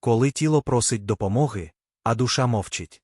коли тіло просить допомоги, а душа мовчить.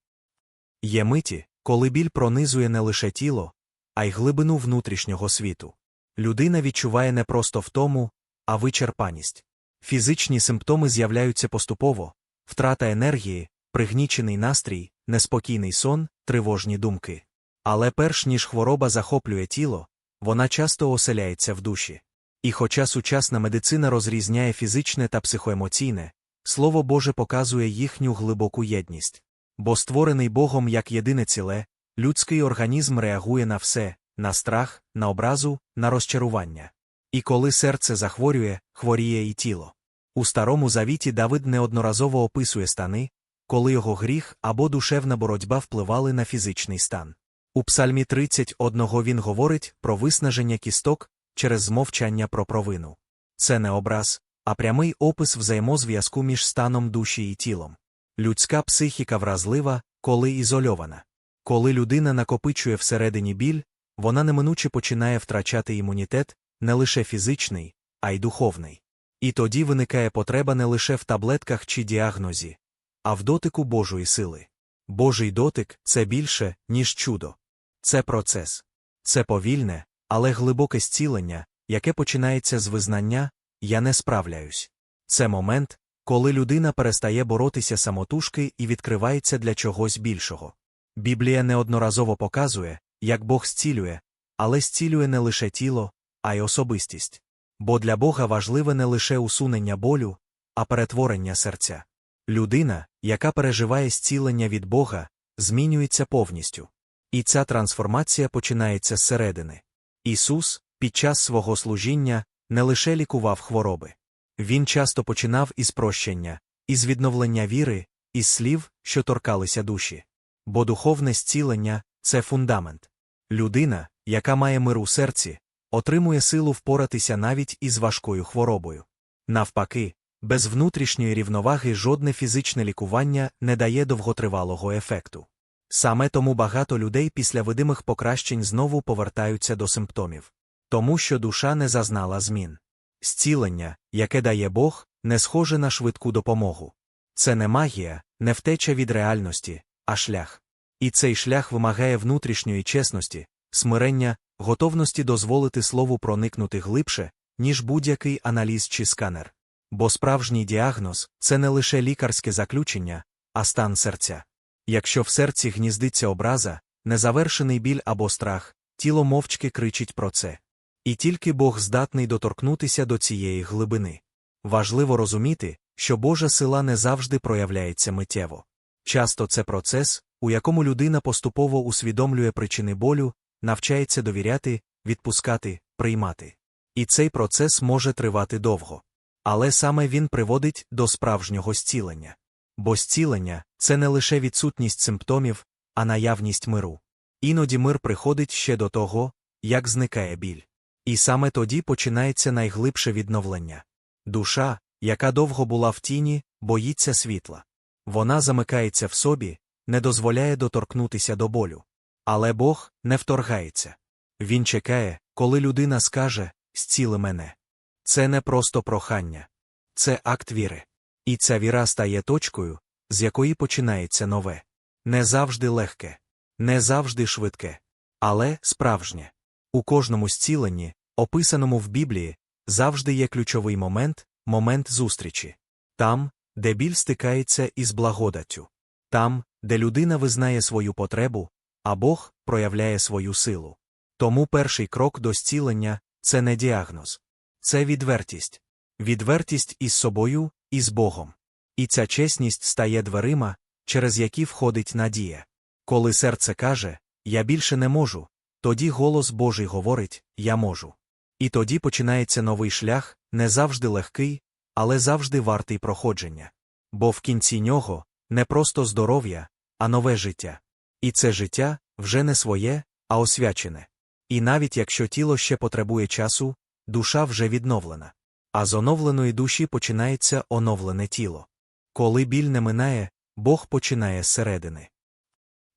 Є миті, коли біль пронизує не лише тіло, а й глибину внутрішнього світу. Людина відчуває не просто втому, а вичерпаність. Фізичні симптоми з'являються поступово, втрата енергії, пригнічений настрій, неспокійний сон, тривожні думки. Але перш ніж хвороба захоплює тіло, вона часто оселяється в душі. І хоча сучасна медицина розрізняє фізичне та психоемоційне, Слово Боже показує їхню глибоку єдність. Бо створений Богом як єдине ціле, людський організм реагує на все, на страх, на образу, на розчарування. І коли серце захворює, хворіє і тіло. У Старому Завіті Давид неодноразово описує стани, коли його гріх або душевна боротьба впливали на фізичний стан. У Псальмі 31 він говорить про виснаження кісток через змовчання про провину. Це не образ, а прямий опис взаємозв'язку між станом душі і тілом. Людська психіка вразлива, коли ізольована. Коли людина накопичує всередині біль, вона неминуче починає втрачати імунітет, не лише фізичний, а й духовний. І тоді виникає потреба не лише в таблетках чи діагнозі, а в дотику Божої сили. Божий дотик це більше, ніж чудо. Це процес. Це повільне, але глибоке зцілення, яке починається з визнання Я не справляюсь. Це момент, коли людина перестає боротися самотужки і відкривається для чогось більшого. Біблія неодноразово показує, як Бог зцілює, але зцілює не лише тіло, а й особистість. Бо для Бога важливе не лише усунення болю, а перетворення серця. Людина, яка переживає зцілення від Бога, змінюється повністю. І ця трансформація починається зсередини. Ісус, під час свого служіння, не лише лікував хвороби. Він часто починав із прощення, із відновлення віри, із слів, що торкалися душі. Бо духовне зцілення це фундамент. Людина, яка має мир у серці, отримує силу впоратися навіть із важкою хворобою. Навпаки, без внутрішньої рівноваги жодне фізичне лікування не дає довготривалого ефекту. Саме тому багато людей після видимих покращень знову повертаються до симптомів. Тому що душа не зазнала змін. Зцілення, яке дає Бог, не схоже на швидку допомогу. Це не магія, не втеча від реальності, а шлях. І цей шлях вимагає внутрішньої чесності, смирення, готовності дозволити слову проникнути глибше, ніж будь-який аналіз чи сканер. Бо справжній діагноз це не лише лікарське заключення, а стан серця. Якщо в серці гніздиться образа, незавершений біль або страх, тіло мовчки кричить про це. І тільки Бог здатний доторкнутися до цієї глибини. Важливо розуміти, що Божа сила не завжди проявляється миттєво. Часто це процес, у якому людина поступово усвідомлює причини болю, навчається довіряти, відпускати, приймати. І цей процес може тривати довго. Але саме він приводить до справжнього зцілення. Бо зцілення це не лише відсутність симптомів, а наявність миру. Іноді мир приходить ще до того, як зникає біль. І саме тоді починається найглибше відновлення. Душа, яка довго була в тіні, боїться світла. Вона замикається в собі, не дозволяє доторкнутися до болю. Але Бог не вторгається. Він чекає, коли людина скаже Зціли мене. Це не просто прохання, це акт віри. І ця віра стає точкою, з якої починається нове. Не завжди легке, не завжди швидке, але справжнє. У кожному зціленні, описаному в Біблії, завжди є ключовий момент, момент зустрічі. Там, де біль стикається із благодаттю. Там, де людина визнає свою потребу, а Бог проявляє свою силу. Тому перший крок до зцілення це не діагноз, це відвертість. Відвертість із собою і з Богом. І ця чесність стає дверима, через які входить надія. Коли серце каже, Я більше не можу, тоді голос Божий говорить Я можу. І тоді починається новий шлях, не завжди легкий, але завжди вартий проходження. Бо в кінці нього не просто здоров'я, а нове життя. І це життя вже не своє, а освячене. І навіть якщо тіло ще потребує часу, душа вже відновлена. А з оновленої душі починається оновлене тіло. Коли біль не минає, Бог починає зсередини.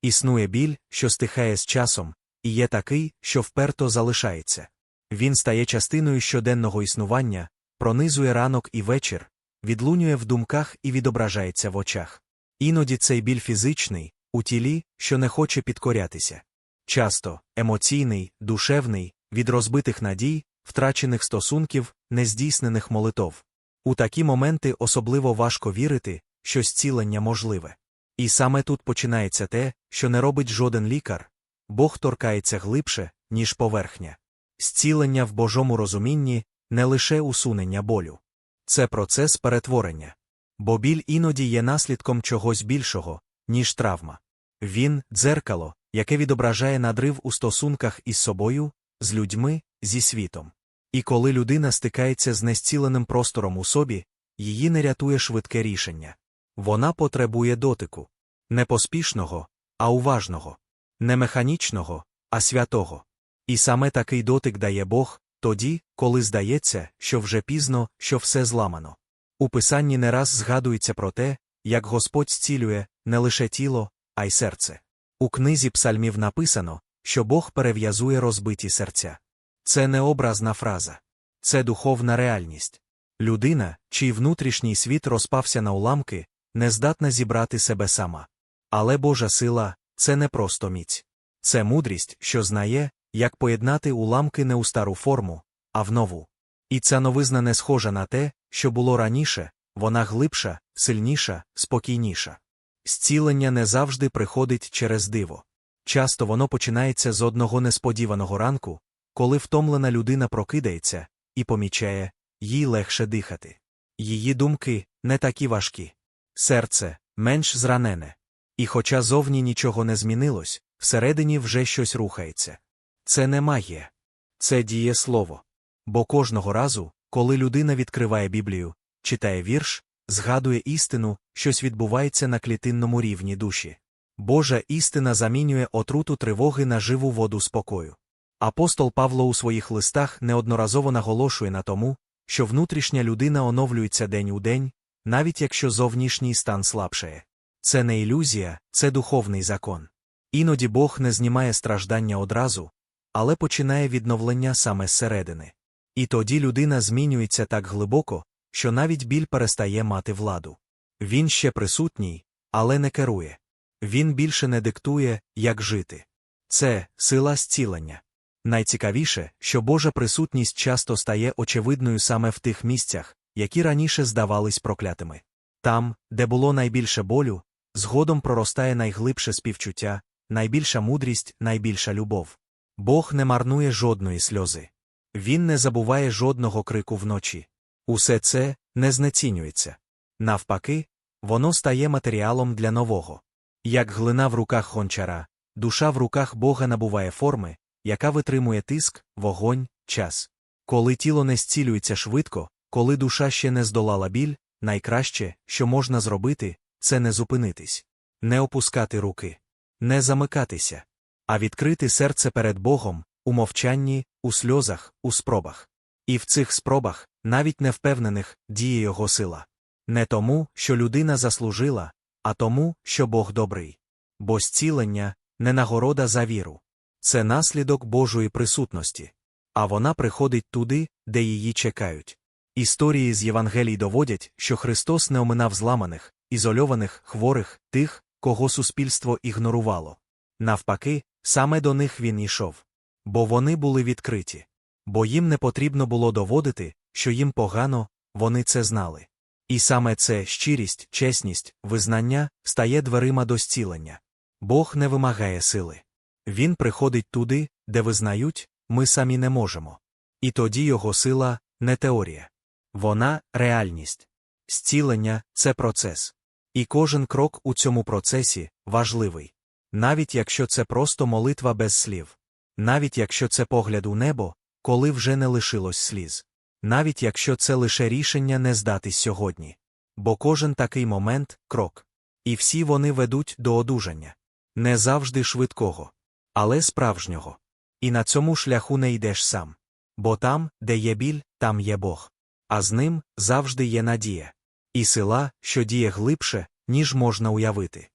Існує біль, що стихає з часом, і є такий, що вперто залишається. Він стає частиною щоденного існування, пронизує ранок і вечір, відлунює в думках і відображається в очах. Іноді цей біль фізичний, у тілі, що не хоче підкорятися. Часто емоційний, душевний, від розбитих надій, втрачених стосунків, нездійснених молитов. У такі моменти особливо важко вірити, що зцілення можливе. І саме тут починається те, що не робить жоден лікар, Бог торкається глибше, ніж поверхня. Зцілення в Божому розумінні не лише усунення болю. Це процес перетворення. Бо біль іноді є наслідком чогось більшого, ніж травма. Він дзеркало, яке відображає надрив у стосунках із собою, з людьми, зі світом. І коли людина стикається з незціленим простором у собі, її не рятує швидке рішення. Вона потребує дотику не поспішного, а уважного, не механічного, а святого. І саме такий дотик дає Бог тоді, коли здається, що вже пізно, що все зламано. У писанні не раз згадується про те, як Господь зцілює не лише тіло, а й серце. У книзі псальмів написано, що Бог перев'язує розбиті серця. Це не образна фраза, це духовна реальність. Людина, чий внутрішній світ розпався на уламки, не здатна зібрати себе сама. Але Божа сила це не просто міць. Це мудрість, що знає, як поєднати уламки не у стару форму, а в нову. І ця новизна не схожа на те, що було раніше, вона глибша, сильніша, спокійніша. Зцілення не завжди приходить через диво. Часто воно починається з одного несподіваного ранку, коли втомлена людина прокидається і помічає, їй легше дихати. Її думки не такі важкі. Серце менш зранене. І хоча зовні нічого не змінилось, всередині вже щось рухається. Це не магія. Це діє слово. Бо кожного разу, коли людина відкриває Біблію, читає вірш, згадує істину, щось відбувається на клітинному рівні душі. Божа істина замінює отруту тривоги на живу воду спокою. Апостол Павло у своїх листах неодноразово наголошує на тому, що внутрішня людина оновлюється день у день, навіть якщо зовнішній стан слабшає. Це не ілюзія, це духовний закон. Іноді Бог не знімає страждання одразу, але починає відновлення саме зсередини. І тоді людина змінюється так глибоко, що навіть біль перестає мати владу. Він ще присутній, але не керує. Він більше не диктує, як жити. Це сила зцілення. Найцікавіше, що Божа присутність часто стає очевидною саме в тих місцях, які раніше здавались проклятими. Там, де було найбільше болю, згодом проростає найглибше співчуття, найбільша мудрість, найбільша любов. Бог не марнує жодної сльози. Він не забуває жодного крику вночі. Усе це не знецінюється. Навпаки, воно стає матеріалом для нового. Як глина в руках гончара, душа в руках Бога набуває форми, яка витримує тиск, вогонь, час. Коли тіло не зцілюється швидко, коли душа ще не здолала біль, найкраще, що можна зробити, це не зупинитись, не опускати руки, не замикатися, а відкрити серце перед Богом у мовчанні, у сльозах, у спробах. І в цих спробах, навіть невпевнених, діє його сила. Не тому, що людина заслужила, а тому, що Бог добрий. Бо зцілення не нагорода за віру. Це наслідок Божої присутності. А вона приходить туди, де її чекають. Історії з Євангелій доводять, що Христос не оминав зламаних, ізольованих, хворих, тих, кого суспільство ігнорувало. Навпаки, саме до них він йшов. Бо вони були відкриті. Бо їм не потрібно було доводити, що їм погано, вони це знали. І саме це щирість, чесність, визнання стає дверима до зцілення. Бог не вимагає сили. Він приходить туди, де визнають, ми самі не можемо. І тоді його сила не теорія. Вона реальність. Зцілення це процес. І кожен крок у цьому процесі важливий. Навіть якщо це просто молитва без слів. Навіть якщо це погляд у небо, коли вже не лишилось сліз. Навіть якщо це лише рішення не здатись сьогодні. Бо кожен такий момент крок. І всі вони ведуть до одужання. Не завжди швидкого, але справжнього. І на цьому шляху не йдеш сам. Бо там, де є біль, там є Бог. А з ним завжди є надія. І сила, що діє глибше, ніж можна уявити.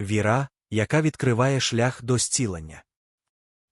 Віра, яка відкриває шлях до зцілення.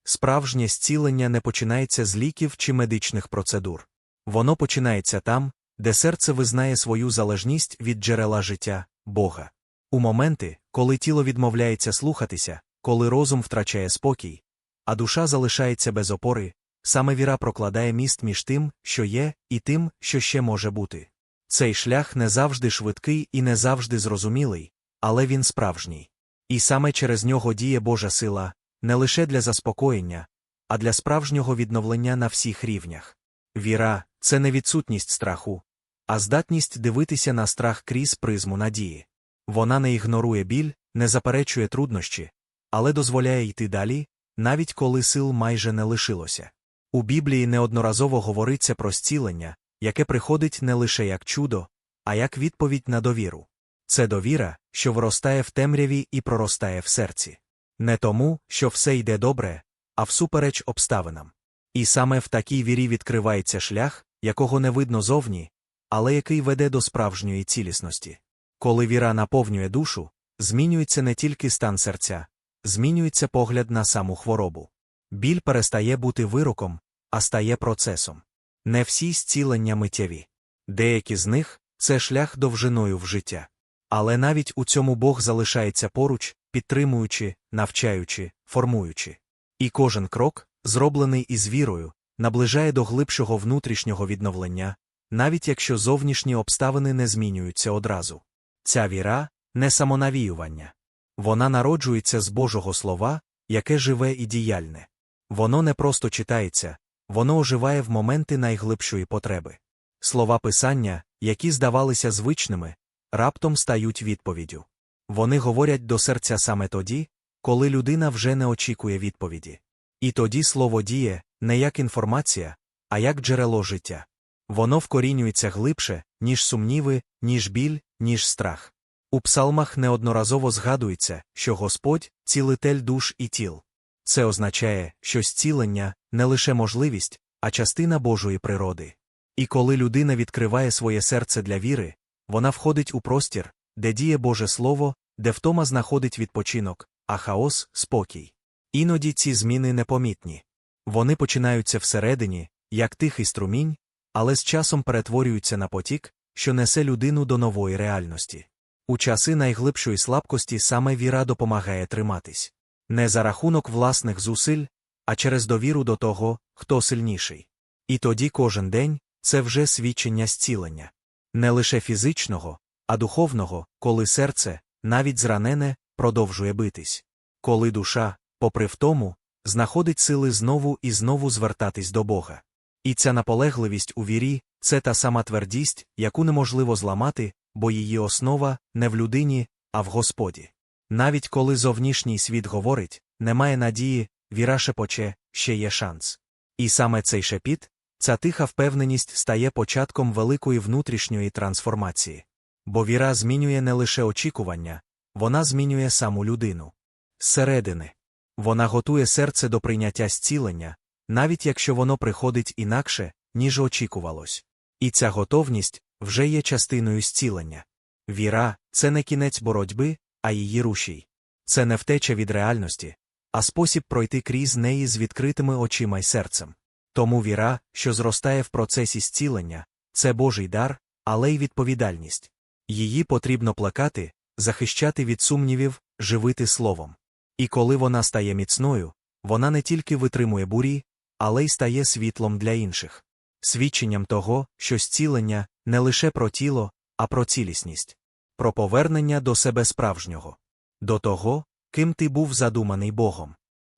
Справжнє зцілення не починається з ліків чи медичних процедур. Воно починається там, де серце визнає свою залежність від джерела життя, Бога. У моменти, коли тіло відмовляється слухатися, коли розум втрачає спокій, а душа залишається без опори, саме віра прокладає міст між тим, що є, і тим, що ще може бути. Цей шлях не завжди швидкий і не завжди зрозумілий, але він справжній. І саме через нього діє Божа сила, не лише для заспокоєння, а для справжнього відновлення на всіх рівнях. Віра це не відсутність страху, а здатність дивитися на страх крізь призму надії. Вона не ігнорує біль, не заперечує труднощі, але дозволяє йти далі, навіть коли сил майже не лишилося. У Біблії неодноразово говориться про зцілення, яке приходить не лише як чудо, а як відповідь на довіру. Це довіра, що виростає в темряві і проростає в серці. Не тому, що все йде добре, а всупереч обставинам. І саме в такій вірі відкривається шлях, якого не видно зовні, але який веде до справжньої цілісності. Коли віра наповнює душу, змінюється не тільки стан серця, змінюється погляд на саму хворобу. Біль перестає бути вироком, а стає процесом. Не всі зцілення миттєві. Деякі з них це шлях довжиною в життя. Але навіть у цьому Бог залишається поруч, підтримуючи, навчаючи, формуючи. І кожен крок, зроблений із вірою, наближає до глибшого внутрішнього відновлення, навіть якщо зовнішні обставини не змінюються одразу. Ця віра не самонавіювання. Вона народжується з Божого Слова, яке живе і діяльне. Воно не просто читається, воно оживає в моменти найглибшої потреби. Слова Писання, які здавалися звичними, раптом стають відповіддю. Вони говорять до серця саме тоді, коли людина вже не очікує відповіді. І тоді слово діє не як інформація, а як джерело життя. Воно вкорінюється глибше, ніж сумніви, ніж біль, ніж страх. У псалмах неодноразово згадується, що Господь цілитель душ і тіл. Це означає, що зцілення не лише можливість, а частина Божої природи. І коли людина відкриває своє серце для віри, вона входить у простір, де діє Боже Слово, де втома знаходить відпочинок, а хаос спокій. Іноді ці зміни непомітні. Вони починаються всередині, як тихий струмінь, але з часом перетворюються на потік, що несе людину до нової реальності. У часи найглибшої слабкості саме віра допомагає триматись. Не за рахунок власних зусиль, а через довіру до того, хто сильніший. І тоді кожен день це вже свідчення зцілення. Не лише фізичного, а духовного, коли серце, навіть зранене, продовжує битись. Коли душа, попри втому, знаходить сили знову і знову звертатись до Бога. І ця наполегливість у вірі це та сама твердість, яку неможливо зламати, бо її основа не в людині, а в Господі. Навіть коли зовнішній світ говорить, немає надії, віра шепоче, ще є шанс. І саме цей шепіт, ця тиха впевненість стає початком великої внутрішньої трансформації. Бо віра змінює не лише очікування, вона змінює саму людину. Зсередини. Вона готує серце до прийняття зцілення, навіть якщо воно приходить інакше, ніж очікувалось. І ця готовність вже є частиною зцілення. Віра це не кінець боротьби, а її рушій. Це не втеча від реальності, а спосіб пройти крізь неї з відкритими очима й серцем. Тому віра, що зростає в процесі зцілення, це Божий дар, але й відповідальність. Її потрібно плекати, захищати від сумнівів, живити словом. І коли вона стає міцною, вона не тільки витримує бурі, але й стає світлом для інших, свідченням того, що зцілення не лише про тіло, а про цілісність, про повернення до себе справжнього, до того, ким ти був задуманий Богом.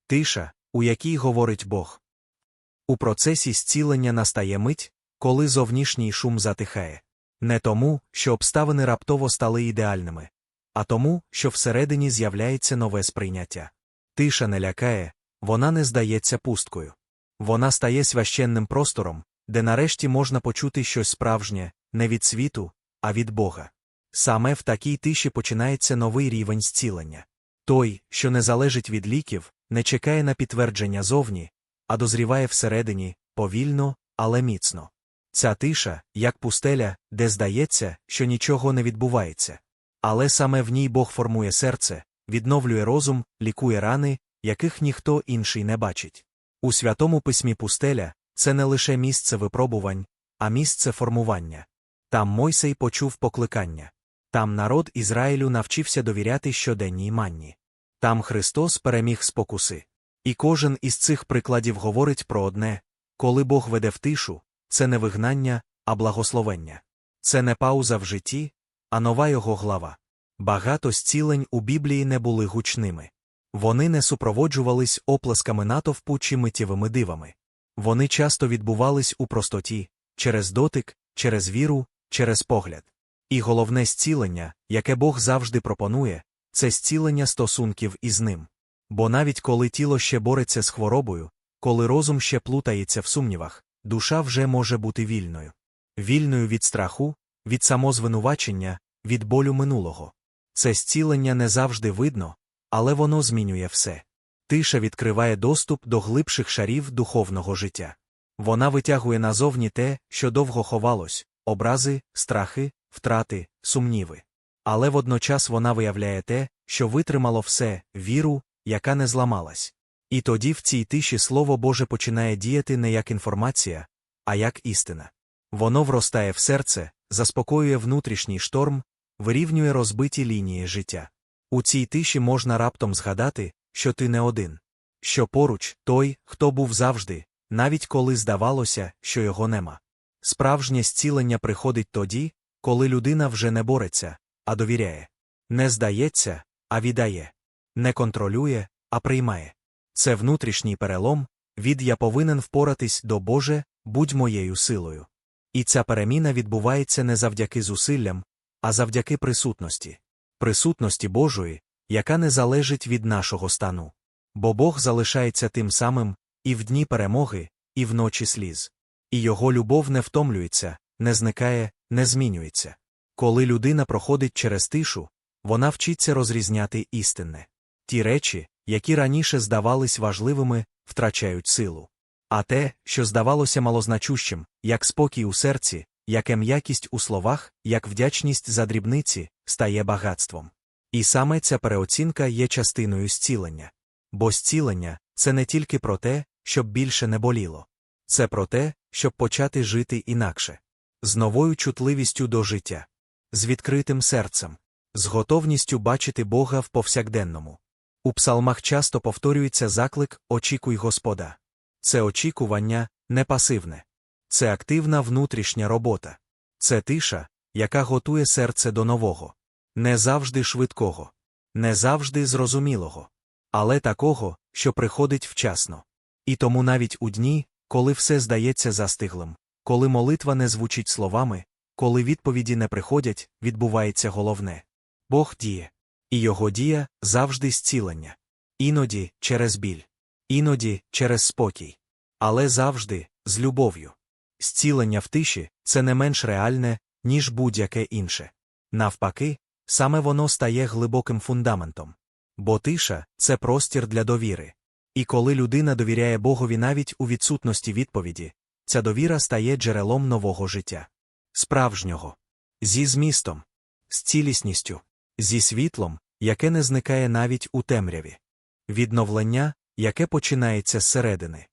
Тиша, у якій говорить Бог. У процесі зцілення настає мить, коли зовнішній шум затихає. Не тому, що обставини раптово стали ідеальними, а тому, що всередині з'являється нове сприйняття. Тиша не лякає, вона не здається пусткою. Вона стає священним простором, де нарешті можна почути щось справжнє, не від світу, а від Бога. Саме в такій тиші починається новий рівень зцілення. Той, що не залежить від ліків, не чекає на підтвердження зовні, а дозріває всередині, повільно, але міцно. Ця тиша, як пустеля, де здається, що нічого не відбувається. Але саме в ній Бог формує серце, відновлює розум, лікує рани, яких ніхто інший не бачить. У святому письмі пустеля це не лише місце випробувань, а місце формування. Там Мойсей почув покликання. Там народ Ізраїлю навчився довіряти щоденній манні. Там Христос переміг спокуси. І кожен із цих прикладів говорить про одне коли Бог веде в тишу, це не вигнання, а благословення. Це не пауза в житті, а нова його глава. Багато зцілень у Біблії не були гучними. Вони не супроводжувались оплесками натовпу чи миттєвими дивами. Вони часто відбувались у простоті, через дотик, через віру, через погляд. І головне зцілення, яке Бог завжди пропонує, це зцілення стосунків із ним. Бо навіть коли тіло ще бореться з хворобою, коли розум ще плутається в сумнівах, душа вже може бути вільною. Вільною від страху, від самозвинувачення, від болю минулого. Це зцілення не завжди видно, але воно змінює все. Тиша відкриває доступ до глибших шарів духовного життя. Вона витягує назовні те, що довго ховалось образи, страхи, втрати, сумніви. Але водночас вона виявляє те, що витримало все, віру, яка не зламалась. І тоді в цій тиші Слово Боже починає діяти не як інформація, а як істина. Воно вростає в серце, заспокоює внутрішній шторм, вирівнює розбиті лінії життя. У цій тиші можна раптом згадати, що ти не один, що поруч той, хто був завжди, навіть коли здавалося, що його нема. Справжнє зцілення приходить тоді, коли людина вже не бореться, а довіряє. Не здається, а віддає. Не контролює, а приймає. Це внутрішній перелом, від я повинен впоратись до Боже, будь моєю силою. І ця переміна відбувається не завдяки зусиллям, а завдяки присутності, присутності Божої, яка не залежить від нашого стану. Бо Бог залишається тим самим і в дні перемоги, і в ночі сліз. І його любов не втомлюється, не зникає, не змінюється. Коли людина проходить через тишу, вона вчиться розрізняти істинне. Ті речі, які раніше здавались важливими, втрачають силу. А те, що здавалося малозначущим, як спокій у серці, як м'якість у словах, як вдячність за дрібниці, стає багатством. І саме ця переоцінка є частиною зцілення. Бо зцілення це не тільки про те, щоб більше не боліло, це про те, щоб почати жити інакше, з новою чутливістю до життя, з відкритим серцем, з готовністю бачити Бога в повсякденному. У псалмах часто повторюється заклик Очікуй Господа. Це очікування не пасивне, це активна внутрішня робота, це тиша, яка готує серце до нового, не завжди швидкого, не завжди зрозумілого, але такого, що приходить вчасно. І тому навіть у дні, коли все здається застиглим, коли молитва не звучить словами, коли відповіді не приходять, відбувається головне Бог діє. І його дія завжди зцілення. Іноді через біль, іноді через спокій. Але завжди з любов'ю. Зцілення в тиші це не менш реальне, ніж будь-яке інше. Навпаки, саме воно стає глибоким фундаментом. Бо тиша це простір для довіри. І коли людина довіряє Богові навіть у відсутності відповіді, ця довіра стає джерелом нового життя. Справжнього. Зі змістом, з цілісністю, зі світлом, яке не зникає навіть у темряві. Відновлення, яке починається зсередини.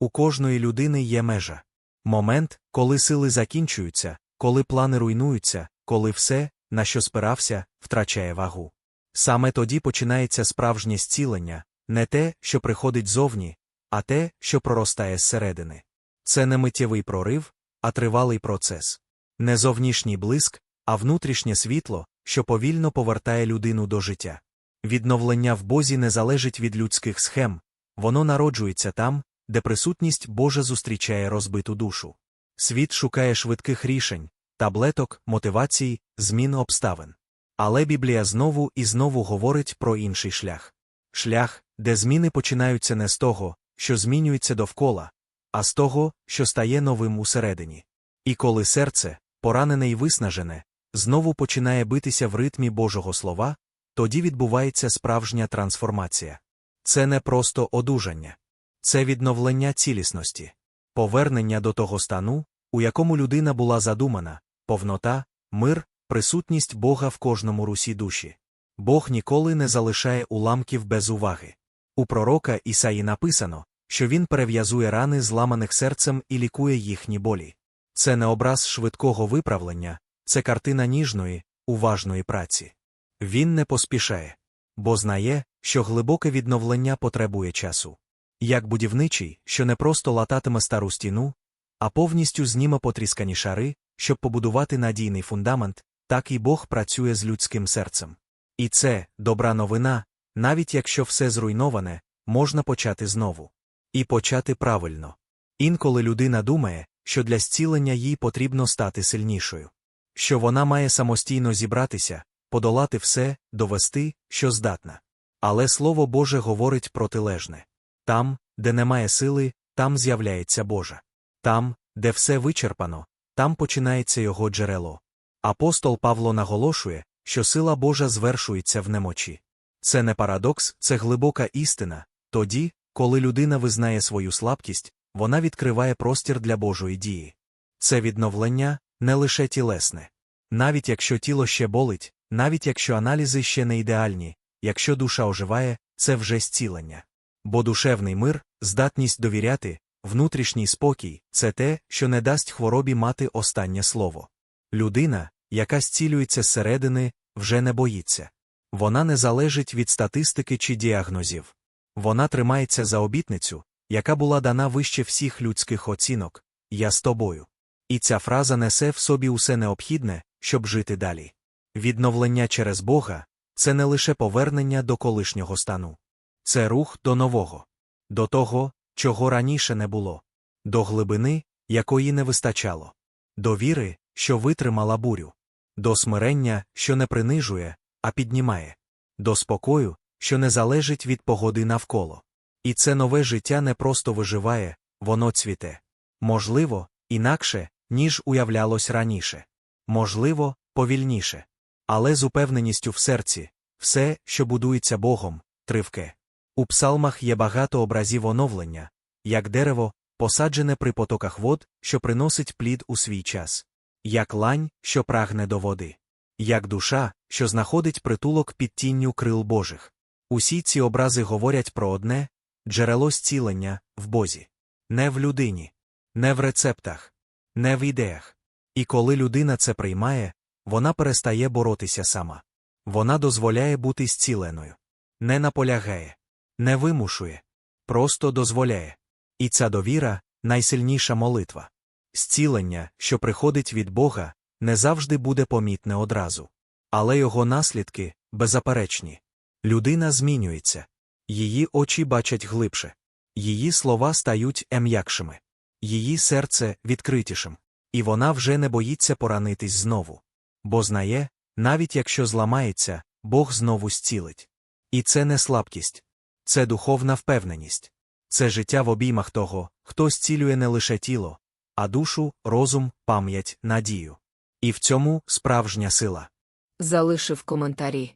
У кожної людини є межа. Момент, коли сили закінчуються, коли плани руйнуються, коли все, на що спирався, втрачає вагу. Саме тоді починається справжнє зцілення, не те, що приходить зовні, а те, що проростає зсередини. Це не миттєвий прорив, а тривалий процес. Не зовнішній блиск, а внутрішнє світло, що повільно повертає людину до життя. Відновлення в Бозі не залежить від людських схем, воно народжується там, де присутність Божа зустрічає розбиту душу. Світ шукає швидких рішень, таблеток, мотивацій, змін обставин. Але Біблія знову і знову говорить про інший шлях шлях, де зміни починаються не з того, що змінюється довкола, а з того, що стає новим усередині. І коли серце, поранене і виснажене, знову починає битися в ритмі Божого Слова, тоді відбувається справжня трансформація. Це не просто одужання, це відновлення цілісності, повернення до того стану, у якому людина була задумана, повнота, мир, присутність Бога в кожному русі душі. Бог ніколи не залишає уламків без уваги. У пророка Ісаї написано, що він перев'язує рани зламаних серцем і лікує їхні болі. Це не образ швидкого виправлення, це картина ніжної, уважної праці. Він не поспішає, бо знає, що глибоке відновлення потребує часу. Як будівничий, що не просто лататиме стару стіну, а повністю зніме потріскані шари, щоб побудувати надійний фундамент, так і Бог працює з людським серцем. І це добра новина, навіть якщо все зруйноване, можна почати знову. І почати правильно. Інколи людина думає, що для зцілення їй потрібно стати сильнішою, що вона має самостійно зібратися, подолати все, довести, що здатна. Але Слово Боже говорить протилежне там, де немає сили, там з'являється Божа. Там, де все вичерпано, там починається його джерело. Апостол Павло наголошує, що сила Божа звершується в немочі. Це не парадокс, це глибока істина. Тоді, коли людина визнає свою слабкість, вона відкриває простір для Божої дії. Це відновлення не лише тілесне. Навіть якщо тіло ще болить, навіть якщо аналізи ще не ідеальні, якщо душа оживає, це вже зцілення. Бо душевний мир, здатність довіряти, внутрішній спокій це те, що не дасть хворобі мати останнє слово. Людина, яка зцілюється зсередини, вже не боїться. Вона не залежить від статистики чи діагнозів. Вона тримається за обітницю, яка була дана вище всіх людських оцінок Я з тобою. І ця фраза несе в собі усе необхідне, щоб жити далі. Відновлення через Бога це не лише повернення до колишнього стану, це рух до нового, до того, чого раніше не було, до глибини, якої не вистачало, до віри, що витримала бурю, до смирення, що не принижує, а піднімає, до спокою, що не залежить від погоди навколо. І це нове життя не просто виживає, воно цвіте. Можливо, інакше, ніж уявлялось раніше. Можливо, повільніше. Але з упевненістю в серці все, що будується Богом, тривке. У псалмах є багато образів оновлення, як дерево, посаджене при потоках вод, що приносить плід у свій час, як лань, що прагне до води, як душа, що знаходить притулок під тінню крил Божих. Усі ці образи говорять про одне джерело зцілення в Бозі, не в людині, не в рецептах, не в ідеях. І коли людина це приймає, вона перестає боротися сама. Вона дозволяє бути зціленою, не наполягає, не вимушує, просто дозволяє. І ця довіра найсильніша молитва. Зцілення, що приходить від Бога, не завжди буде помітне одразу. Але його наслідки беззаперечні. Людина змінюється. Її очі бачать глибше. Її слова стають ем'якшими. Її серце відкритішим. І вона вже не боїться поранитись знову. Бо знає, навіть якщо зламається, Бог знову зцілить. І це не слабкість, це духовна впевненість. Це життя в обіймах того, хто зцілює не лише тіло, а душу, розум, пам'ять, надію. І в цьому справжня сила. Залишив коментарі,